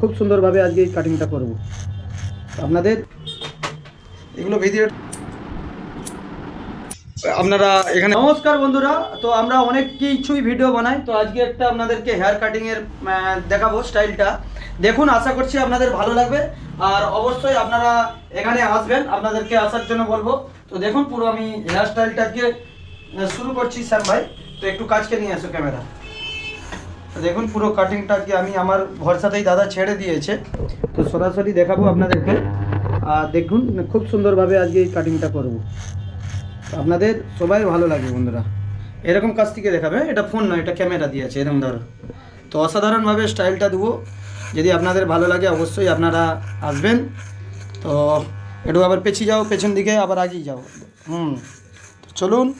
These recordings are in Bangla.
খুব সুন্দরভাবে আজকে এই কাটিংটা করব। আপনাদের? এগুলো ভিডিও আপনারা এখানে নমস্কার বন্ধুরা তো আমরা অনেক কিছুই ভিডিও বানাই তো আজকে একটা আপনাদেরকে হেয়ার কাটিং এর দেখাবো স্টাইলটা দেখুন আশা করছি আপনাদের ভালো লাগবে আর অবশ্যই আপনারা এখানে আসবেন আপনাদেরকে আসার জন্য বলব। তো দেখুন পুরো আমি হেয়ার স্টাইলটাকে শুরু করছি স্যার ভাই তো একটু কাজকে নিয়ে আসো ক্যামেরা দেখুন, পুরো কাটিংটা কি আমি আমার ভরসাতেই দাদা ছেড়ে দিয়েছে। তো সরাসরি দেখাবো আপনাদেরকে। আর দেখুন, খুব সুন্দরভাবে আজকে এই কাটিংটা করব। আপনাদের সবাই ভালো লাগবে বন্ধুরা। এরকম কাজ থেকে দেখাবে, এটা ফোন নয়, এটা ক্যামেরা দিয়েছে এরকম ধরো। তো অসাধারণভাবে স্টাইলটা দেবো। যদি আপনাদের ভালো লাগে, অবশ্যই আপনারা আসবেন। তো একটু আবার পেছিয়ে যাও, পেছন দিকে, আবার আগেই যাও। হুম চলুন।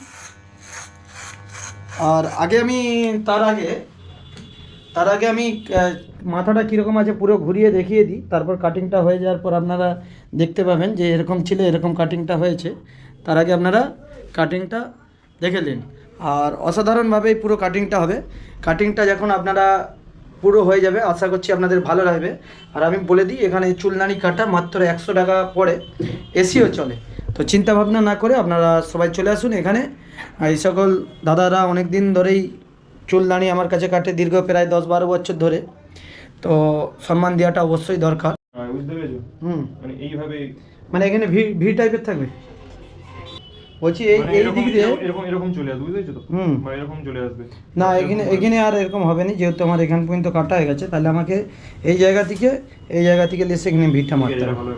আর আগে আমি, তার আগে তার আগে আমি মাথাটা কীরকম আছে পুরো ঘুরিয়ে দেখিয়ে দিই। তারপর কাটিংটা হয়ে যাওয়ার পর আপনারা দেখতে পাবেন যে এরকম ছিল, এরকম কাটিংটা হয়েছে। তার আগে আপনারা কাটিংটা দেখে নিন। আর অসাধারণভাবে এই পুরো কাটিংটা হবে। কাটিংটা যখন আপনারা পুরো হয়ে যাবে, আশা করছি আপনাদের ভালো লাগবে। আর আমি বলে দিই, এখানে চুলদানি কাটা মাত্র একশো টাকা পড়ে। এসিও চলে। তো চিন্তা ভাবনা না করে আপনারা সবাই চলে আসুন এখানে। এই সকল দাদারা অনেক দিন ধরেই চুলদানি আমার কাছে কাটে দীর্ঘ প্রায় দশ বারো বছর ধরে। তো সম্মান দেওয়াটা অবশ্যই দরকার। হ্যাঁ, বুঝতে পেরেছ? হুম। মানে এইভাবে মানে এখানে ভি ভি টাইপের থাকবে। বলছি এই মানে এই দিক দিয়ে এরকম এরকম চলে আসবে বুঝতে তো? হুম। মানে এরকম চলে আসবে। না এখানে এখানে আর এরকম হবে না যেহেতু আমার এখান পর্যন্ত কাটা হয়ে গেছে তাহলে আমাকে এই জায়গা থেকে এই জায়গা থেকে লেসে এখানে ঠিক মারতে হবে।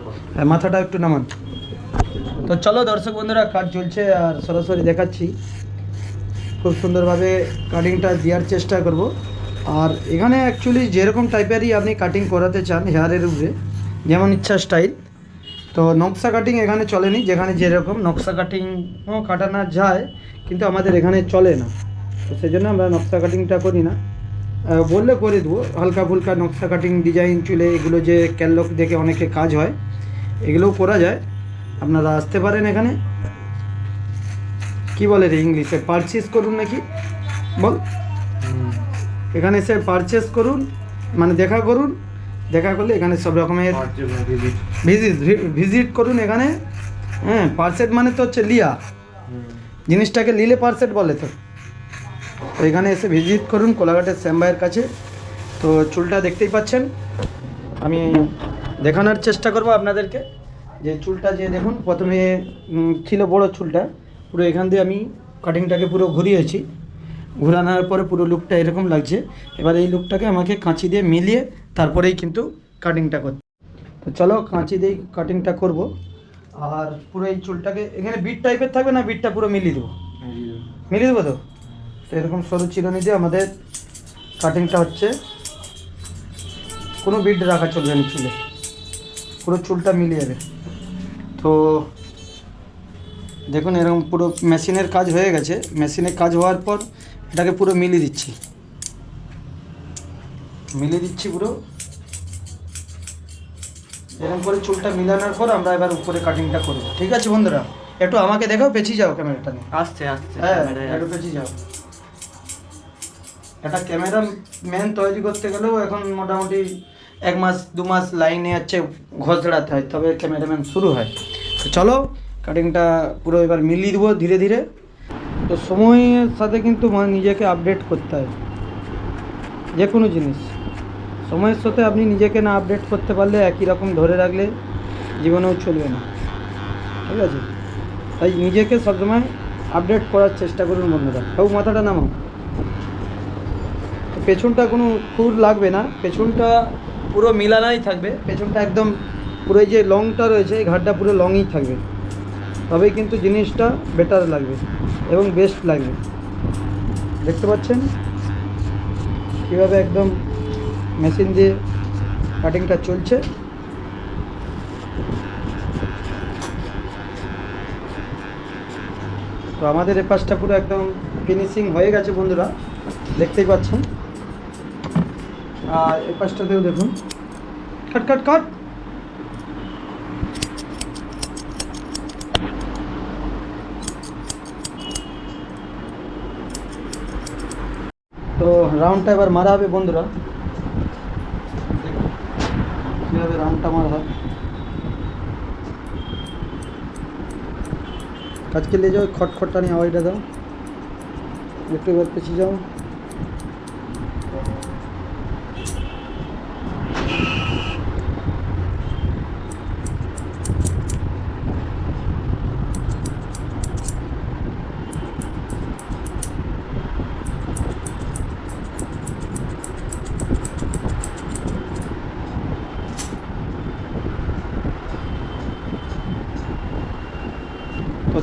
মাথাটা একটু নামান। তো চলো দর্শক বন্ধুরা কাজ চলছে আর সরাসরি দেখাচ্ছি। খুব সুন্দরভাবে কাটিংটা দেওয়ার চেষ্টা করব। আর এখানে অ্যাকচুয়ালি যেরকম টাইপেরই আপনি কাটিং করাতে চান হেয়ারের উপরে, যেমন ইচ্ছা স্টাইল তো নকশা কাটিং এখানে চলেনি, যেখানে যেরকম নকশা কাটিংও কাটানো যায়, কিন্তু আমাদের এখানে চলে না। তো সেই জন্য আমরা নকশা কাটিংটা করি না। বললে করে দেবো, হালকা ফুলকা নকশা কাটিং ডিজাইন চুলে এগুলো যে ক্যালক দেখে অনেকে কাজ হয়, এগুলোও করা যায়। আপনারা আসতে পারেন এখানে। কি বলে রে ইংলিশে? পারচেস করুন নাকি? বল। এখানে এসে পারচেস করুন মানে দেখা করুন দেখা করলে এখানে সব রকমের ভিজিট ভিজিট করুন এখানে। হ্যাঁ পারসেট মানে তো হচ্ছে লিয়া। জিনিসটাকে লিলে পারসেট বলে তো। তো এখানে এসে ভিজিট করুন কোলাঘাটের শ্যামবাইয়ের কাছে। তো চুলটা দেখতেই পাচ্ছেন। আমি দেখানোর চেষ্টা করব আপনাদেরকে। যে চুলটা যে দেখুন প্রথমে ছিল বড় চুলটা। পুরো এখান দিয়ে আমি কাটিংটাকে পুরো ঘুরিয়েছি। ঘুরানোর পরে পুরো লুকটা এরকম লাগছে। এবার এই লুকটাকে আমাকে কাঁচি দিয়ে মিলিয়ে তারপরেই কিন্তু কাটিংটা করতে তো চলো কাঁচি দিয়ে কাটিংটা করব। আর পুরো এই চুলটাকে, এখানে বিট টাইপের থাকবে না? বিটটা পুরো মিলিয়ে দেবো। মিলিয়ে দেবো তো? তো এরকম সরু চিরুনি দিয়ে আমাদের কাটিংটা হচ্ছে। কোনো বিট রাখা চলবে না চুলে। পুরো চুলটা মিলিয়ে যাবে তো দেখুন এরকম পুরো মেশিনের কাজ হয়ে গেছে। মেশিনের কাজ হওয়ার পর এটাকে পুরো মিলিয়ে দিচ্ছি। মিলিয়ে দিচ্ছি পুরো। এরকম করে চুলটা মিলানোর পর আমরা এবার উপরে কাটিংটা করব। ঠিক আছে বন্ধুরা? একটু আমাকে দেখাও পেছিয়ে যাও ক্যামেরাটা নিয়ে। আসছে আসছে হ্যাঁ একটু। পেছিয়ে যাও। একটা ক্যামেরা ম্যান তৈরি করতে গেলেও এখন মোটামুটি এক মাস দু মাস লাইনে হচ্ছে ঘষড়াতে হয় তবে ক্যামেরাম্যান শুরু হয়। তো চলো কাটিংটা পুরো এবার মিলিয়ে দেবো ধীরে ধীরে। তো সময়ের সাথে কিন্তু মানে নিজেকে আপডেট করতে হয়। যে কোনো জিনিস। সময়ের সাথে আপনি নিজেকে না আপডেট করতে পারলে একই রকম ধরে রাখলে জীবনেও চলবে না। ঠিক আছে? তাই নিজেকে সবসময় আপডেট করার চেষ্টা করুন বন্ধুরা। কেউ মাথাটা নামাও। পেছনটা কোনো খুর লাগবে না। পেছনটা পুরো মিলানাই থাকবে। পেছনটা একদম পুরো এই যে লংটা রয়েছে, এই ঘাটটা পুরো লংই থাকবে। তবেই কিন্তু জিনিসটা বেটার লাগবে এবং বেস্ট লাগবে। দেখতে পাচ্ছেন? কীভাবে একদম মেশিন দিয়ে কাটিংটা চলছে। তো আমাদের এ পাশটা পুরো একদম ফিনিশিং হয়ে গেছে বন্ধুরা, দেখতেই পাচ্ছেন। আর এ পাশটাতেও দেখুন। কাট কাট কাট তো রাউন্ডটা এবার মারা হবে, বন্ধুরা। কীভাবে রাউন্ডটা মারা হয়। আজকে লে যাও খটখটটা নিয়ে আওয়াজটা দাও। একটু এবার পেছিয়ে যাও।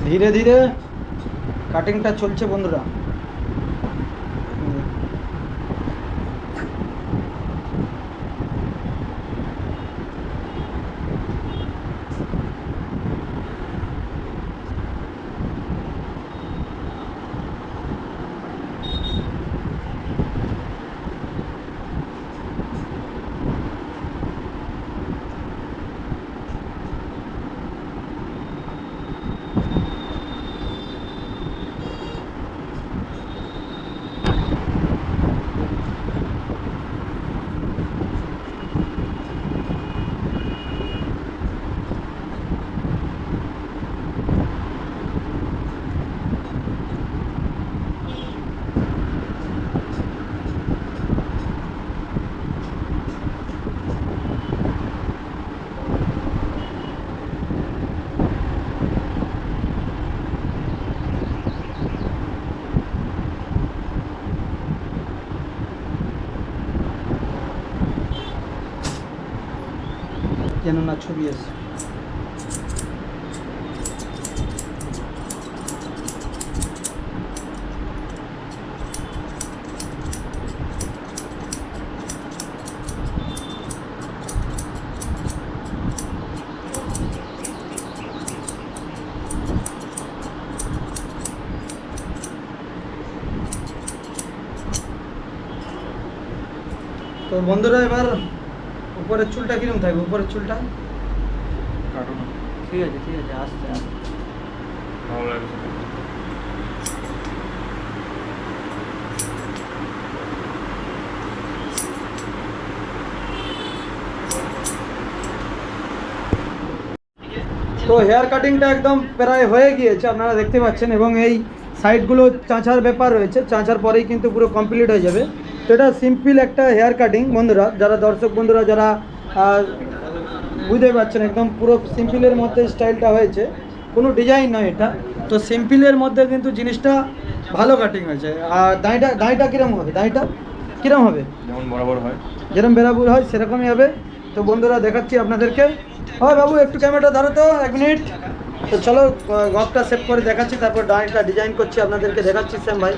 ধীরে ধীরে কাটিংটা চলছে বন্ধুরা। যেন না ছবি আছে। তো বন্ধুরা এবার উপরের চুলটা কিরম থাকবে? উপরের চুলটা? ঠিক আছে ঠিক আছে আসতে আসতে ভালো লাগছে। তো হেয়ার কাটিংটা একদম প্রায় হয়ে গিয়েছে আপনারা দেখতে পাচ্ছেন এবং এই সাইডগুলো চাঁচার ব্যাপার রয়েছে। চাঁচার পরেই কিন্তু পুরো কমপ্লিট হয়ে যাবে। তো এটা সিম্পল একটা হেয়ার কাটিং বন্ধুরা। যারা দর্শক বন্ধুরা যারা বুঝতে পারছেন একদম পুরো সিম্পলের মধ্যে স্টাইলটা হয়েছে। কোনো ডিজাইন নয় এটা। তো সিম্পলের মধ্যে কিন্তু জিনিসটা ভালো কাটিং হয়েছে। আর দাঁড়িটা দাঁড়িটা কীরকম হবে? দাঁড়িটা কীরকম হবে? যেমন বরাবর হয়। যেরকম বেরাবুর হয় সেরকমই হবে। তো বন্ধুরা দেখাচ্ছি আপনাদেরকে। হয় বাবু একটু ক্যামেরাটা ধরো তো এক মিনিট তো চলো গপটা সেভ করে দেখাচ্ছি তারপর ডাইনটা ডিজাইন করছি আপনাদেরকে দেখাচ্ছি স্যাম ভাই।